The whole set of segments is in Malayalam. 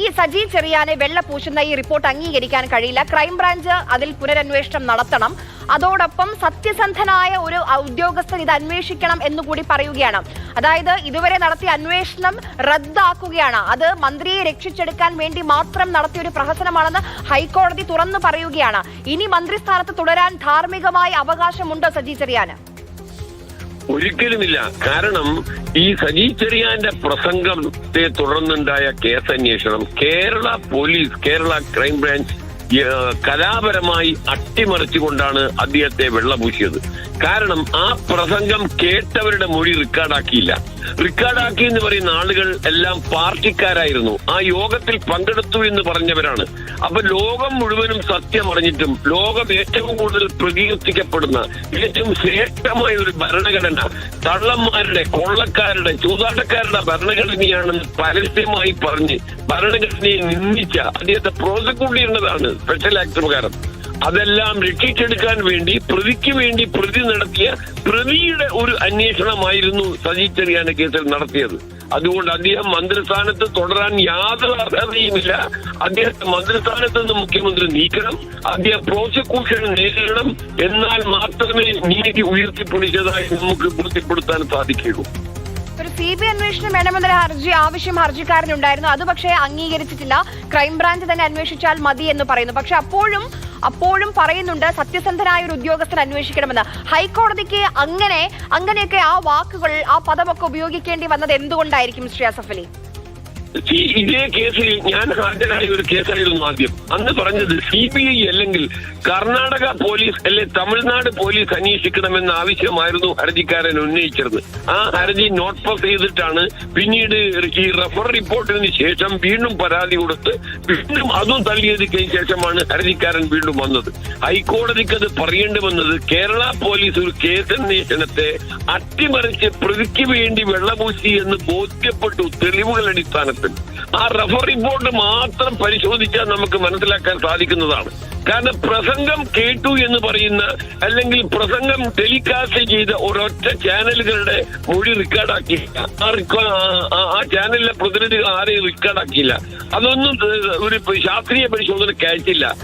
ഈ സജി ചെറിയാനെ വെള്ള പൂശുന്ന ഈ റിപ്പോർട്ട് അംഗീകരിക്കാൻ കഴിയില്ല. ക്രൈംബ്രാഞ്ച് അതിൽ പുനരന്വേഷണം നടത്തണം. അതോടൊപ്പം സത്യസന്ധനായ ഒരു ഉദ്യോഗസ്ഥൻ ഇത് അന്വേഷിക്കണം എന്നുകൂടി പറയുകയാണ്. അതായത് ഇതുവരെ നടത്തിയ അന്വേഷണം റദ്ദാക്കുകയാണ്. അത് മന്ത്രിയെ രക്ഷിച്ചെടുക്കാൻ വേണ്ടി മാത്രം നടത്തിയ ഒരു പ്രഹസനമാണെന്ന് ഹൈക്കോടതി തുറന്നു പറയുകയാണ്. ഇനി മന്ത്രിസ്ഥാനത്ത് തുടരാൻ ധാർമ്മികമായ അവകാശമുണ്ടോ സജി ചെറിയാന്? ഒരിക്കലുമില്ല. കാരണം ഈ സജി ചെറിയാന്റെ പ്രസംഗത്തെ തുടർന്നുണ്ടായ കേസന്വേഷണം Kerala police Kerala crime branch കലാപരമായി അട്ടിമറിച്ചുകൊണ്ടാണ് അദ്ദേഹത്തെ വെള്ളപൂശിയത്. കാരണം ആ പ്രസംഗം കേട്ടവരുടെ മൊഴി റെക്കോർഡാക്കിയില്ല. റെക്കോർഡാക്കി എന്ന് പറയുന്ന ആളുകൾ എല്ലാം പാർട്ടിക്കാരായിരുന്നു. ആ യോഗത്തിൽ പങ്കെടുത്തു എന്ന് പറഞ്ഞവരാണ്. അപ്പൊ ലോകം മുഴുവനും സത്യം അറിഞ്ഞിട്ടും ലോകം ഏറ്റവും കൂടുതൽ പ്രകീർത്തിക്കപ്പെടുന്ന ഏറ്റവും ശ്രേഷ്ഠമായ ഒരു ഭരണഘടന തള്ളന്മാരുടെ കൊള്ളക്കാരുടെ ചൂതാട്ടക്കാരുടെ ഭരണഘടനയാണെന്ന് പരസ്യമായി പറഞ്ഞ് ഭരണഘടനയെ നിന്ദിച്ച അദ്ദേഹത്തെ പ്രോസിക്യൂട്ട് ചെയ്യേണ്ടതാണ്. സ്പെഷ്യൽ ആക്ട് പ്രകാരം. അതെല്ലാം രക്ഷിച്ചെടുക്കാൻ വേണ്ടി പ്രതിക്ക് വേണ്ടി പ്രതി നടത്തിയ പ്രതിയുടെ ഒരു അന്വേഷണമായിരുന്നു സജി ചെറിയാന്റെ കേസിൽ നടത്തിയത്. അതുകൊണ്ട് അദ്ദേഹം മന്ത്രിസ്ഥാനത്ത് തുടരാൻ യാതൊരു അർഹതയുമില്ല. അദ്ദേഹത്തെ മന്ത്രിസ്ഥാനത്ത് നിന്ന് മുഖ്യമന്ത്രി നീക്കണം അദ്ദേഹം പ്രോസിക്യൂഷൻ നേരിടണം എന്നാൽ മാത്രമേ നീതി ഉയർത്തിപ്പിടിച്ചതായി നമുക്ക് ബോധ്യപ്പെടുത്താൻ സാധിക്കുകയുള്ളൂ. ഒരു സി ബി അന്വേഷണം വേണമെന്നൊരു ഹർജി ആവശ്യം ഹർജിക്കാരനുണ്ടായിരുന്നു. അത് പക്ഷേ അംഗീകരിച്ചിട്ടില്ല. ക്രൈംബ്രാഞ്ച് തന്നെ അന്വേഷിച്ചാൽ മതി എന്ന് പറയുന്നു. പക്ഷെ അപ്പോഴും അപ്പോഴും പറയുന്നുണ്ട് സത്യസന്ധനായ ഒരു ഉദ്യോഗസ്ഥൻ അന്വേഷിക്കണമെന്ന്. ഹൈക്കോടതിക്ക് അങ്ങനെ അങ്ങനെയൊക്കെ ആ വാക്കുകൾ ആ പദമൊക്കെ ഉപയോഗിക്കേണ്ടി വന്നത് എന്തുകൊണ്ടായിരിക്കും ശ്രീ അസഫ് അലി? ഈ ഇതേ കേസിൽ ഞാൻ ഹാജരായ ഒരു കേസായിരുന്നു ആദ്യം. അന്ന് പറഞ്ഞത് സി ബി ഐ അല്ലെങ്കിൽ കർണാടക പോലീസ് അല്ലെ തമിഴ്നാട് പോലീസ് അന്വേഷിക്കണമെന്ന ആവശ്യമായിരുന്നു ഹർജിക്കാരൻ ഉന്നയിച്ചിരുന്നത് ആ ഹർജി നോട്ട് പാസ് ചെയ്തിട്ടാണ് പിന്നീട് ഈ റഫർ റിപ്പോർട്ടിന് ശേഷം വീണ്ടും പരാതി കൊടുത്ത് വീണ്ടും അതും തള്ളിയതിക്കതിന് ശേഷമാണ് ഹർജിക്കാരൻ വീണ്ടും വന്നത്. ഹൈക്കോടതിക്ക് അത് പറയേണ്ടി വന്നത് കേരള പോലീസ് ഒരു കേസ് കേസന്വേഷണത്തെ അട്ടിമറിച്ച് പ്രതിക്ക് വേണ്ടി വെള്ളപൂശി എന്ന് ബോധ്യപ്പെട്ടു തെളിവുകൾ അടിസ്ഥാനത്തിൽ. ആ റഫറി ബോർഡ് മാത്രം പരിശോധിച്ചാൽ നമുക്ക് മനസ്സിലാക്കാൻ സാധിക്കുന്നതാണ്. കാരണം പ്രസംഗം കേട്ടു എന്ന് പറയുന്ന അല്ലെങ്കിൽ പ്രസംഗം ടെലികാസ്റ്റ് ചെയ്ത ഒരൊറ്റ ചാനലുകളുടെ മൊഴി റെക്കോർഡാക്കി ആ ചാനലിലെ പ്രതിനിധികൾ ആരെയും റെക്കോർഡാക്കിയില്ല. അതൊന്നും ഒരു ശാസ്ത്രീയ പരിശോധന കേട്ടില്ല.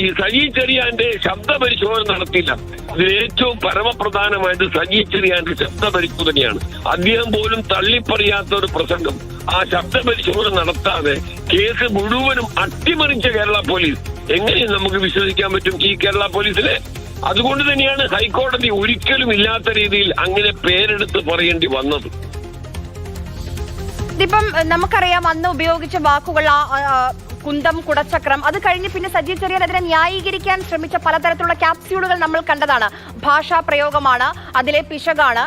ഈ സജി ചെറിയാന്റെ ശബ്ദ പരിശോധന നടത്തില്ല ഇതിൽ ഏറ്റവും പരമപ്രധാനമായത് സജി ചെറിയാന്റെ ശബ്ദ പരിശോധനയാണ്. അദ്ദേഹം പോലും തള്ളിപ്പറയാത്ത ഒരു പ്രസംഗം. ആ ശബ്ദ പരിശോധന നടത്താതെ കേസ് മുഴുവനും അട്ടിമറിച്ച കേരള പോലീസ്. എങ്ങനെ നമുക്ക് വിശ്വസിക്കാൻ പറ്റും ഈ കേരള പോലീസിലെ അതുകൊണ്ട് തന്നെയാണ് ഹൈക്കോടതി ഒരിക്കലും ഇല്ലാത്ത രീതിയിൽ അങ്ങനെ പേരെടുത്ത് പറയേണ്ടി വന്നത്. ഇതിപ്പം നമുക്കറിയാം അന്ന് ഉപയോഗിച്ച വാക്കുകൾ കുന്തം കുടച്ചക്രം. അത് കഴിഞ്ഞ് പിന്നെ സജി ചെറിയാനെതിരെ ന്യായീകരിക്കാൻ ശ്രമിച്ച പലതരത്തിലുള്ള ക്യാപ്സ്യൂളുകൾ നമ്മൾ കണ്ടതാണ്. ഭാഷാ പ്രയോഗമാണ് അതിലെ പിശകാണ്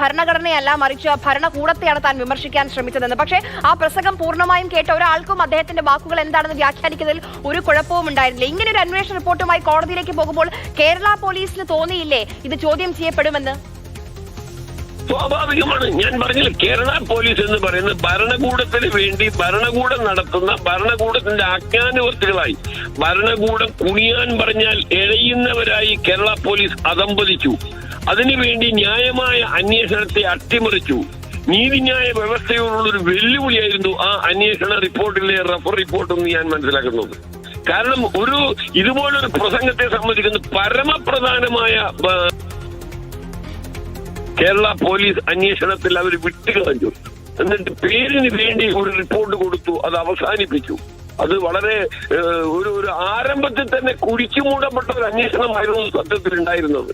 ഭരണഘടനയല്ല മറിച്ച് ഭരണകൂടത്തെയാണ് താൻ വിമർശിക്കാൻ ശ്രമിച്ചതെന്ന്. പക്ഷേ ആ പ്രസംഗം പൂർണമായും കേട്ട ഒരാൾക്കും അദ്ദേഹത്തിന്റെ വാക്കുകൾ എന്താണെന്ന് വ്യാഖ്യാനിക്കുന്നതിൽ ഒരു കുഴപ്പവും ഉണ്ടായിരുന്നില്ല. ഇങ്ങനെ ഒരു അന്വേഷണ റിപ്പോർട്ടുമായി കോടതിയിലേക്ക് പോകുമ്പോൾ കേരള പോലീസിന് തോന്നിയില്ലേ ഇത് ചോദ്യം ചെയ്യപ്പെടുമെന്ന്? സ്വാഭാവികമാണ്. ഞാൻ പറഞ്ഞില്ല കേരള പോലീസ് എന്ന് പറയുന്നത് ഭരണകൂടത്തിന് വേണ്ടി ഭരണകൂടം നടത്തുന്ന ഭരണകൂടത്തിന്റെ ആജ്ഞാനുവർത്തികളായി. ഭരണകൂടം കുണിയാൻ പറഞ്ഞാൽ എഴയുന്നവരായി കേരള പോലീസ് അതമ്പതിച്ചു അതിനുവേണ്ടി ന്യായമായ അന്വേഷണത്തെ അട്ടിമറിച്ചു. നീതിന്യായ വ്യവസ്ഥയോടുള്ള ഒരു വെല്ലുവിളിയായിരുന്നു ആ അന്വേഷണ റിപ്പോർട്ടിലെ റഫർ റിപ്പോർട്ട് എന്ന് ഞാൻ മനസ്സിലാക്കുന്നത്. കാരണം ഒരു ഇതുപോലൊരു പ്രസംഗത്തെ സംബന്ധിക്കുന്ന പരമപ്രധാനമായ കേരള പോലീസ് അന്വേഷണത്തിൽ അവർ വിട്ടുകളഞ്ഞു. എന്നിട്ട് പേരിന് വേണ്ടി ഒരു റിപ്പോർട്ട് കൊടുത്തു അത് അവസാനിപ്പിച്ചു. അത് വളരെ ഒരു ഒരു ആരംഭത്തിൽ തന്നെ കുഴിച്ചു മൂടപ്പെട്ട ഒരു അന്വേഷണമായിരുന്നു സത്യത്തിൽ ഉണ്ടായിരുന്നത്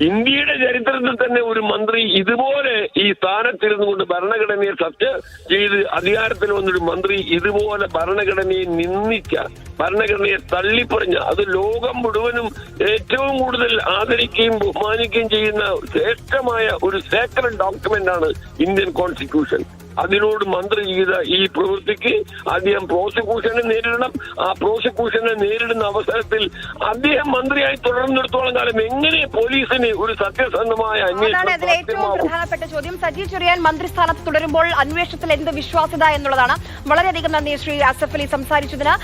ഇന്ത്യയുടെ ചരിത്രത്തിൽ തന്നെ ഒരു മന്ത്രി ഇതുപോലെ ഈ സ്ഥാനത്തിരുന്നു കൊണ്ട് ഭരണഘടനയെ സത്യ ചെയ്ത് അധികാരത്തിൽ വന്നൊരു മന്ത്രി ഇതുപോലെ ഭരണഘടനയെ നിന്ദിച്ച ഭരണഘടനയെ തള്ളിപ്പറഞ്ഞ അത് ലോകം മുഴുവനും ഏറ്റവും കൂടുതൽ ആദരിക്കുകയും ബഹുമാനിക്കുകയും ചെയ്യുന്ന ശ്രേഷ്ഠമായ ഒരു സേക്രഡ് ഡോക്യുമെന്റ് ആണ് ഇന്ത്യൻ കോൺസ്റ്റിറ്റ്യൂഷൻ അതിനോട് മന്ത്രി ചെയ്ത ഈ പ്രവൃത്തിക്ക് അദ്ദേഹം പ്രോസിക്യൂഷനെ നേരിടണം. ആ പ്രോസിക്യൂഷനെ നേരിടുന്ന അവസരത്തിൽ അദ്ദേഹം മന്ത്രിയായി തുടർന്നിടത്തോളം കാലം എങ്ങനെ പോലീസിന് ഒരു സത്യസന്ധമായ അന്വേഷണം അതിൽ ഏറ്റവും പ്രധാനപ്പെട്ട ചോദ്യം. സജി ചെറിയാൻ മന്ത്രിസ്ഥാനത്ത് തുടരുമ്പോൾ അന്വേഷണത്തിൽ എന്ത് വിശ്വാസ്യത എന്നുള്ളതാണ് വളരെയധികം നന്ദി ശ്രീ അസഫ് അലി സംസാരിച്ചതിന്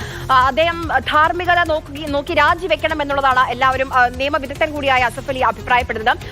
അദ്ദേഹം ധാർമ്മികത നോക്കി നോക്കി രാജിവെക്കണം എന്നുള്ളതാണ് എല്ലാവരും നിയമവിദഗ്ധൻ കൂടിയായ അസഫ് അലി അഭിപ്രായപ്പെടുന്നത്.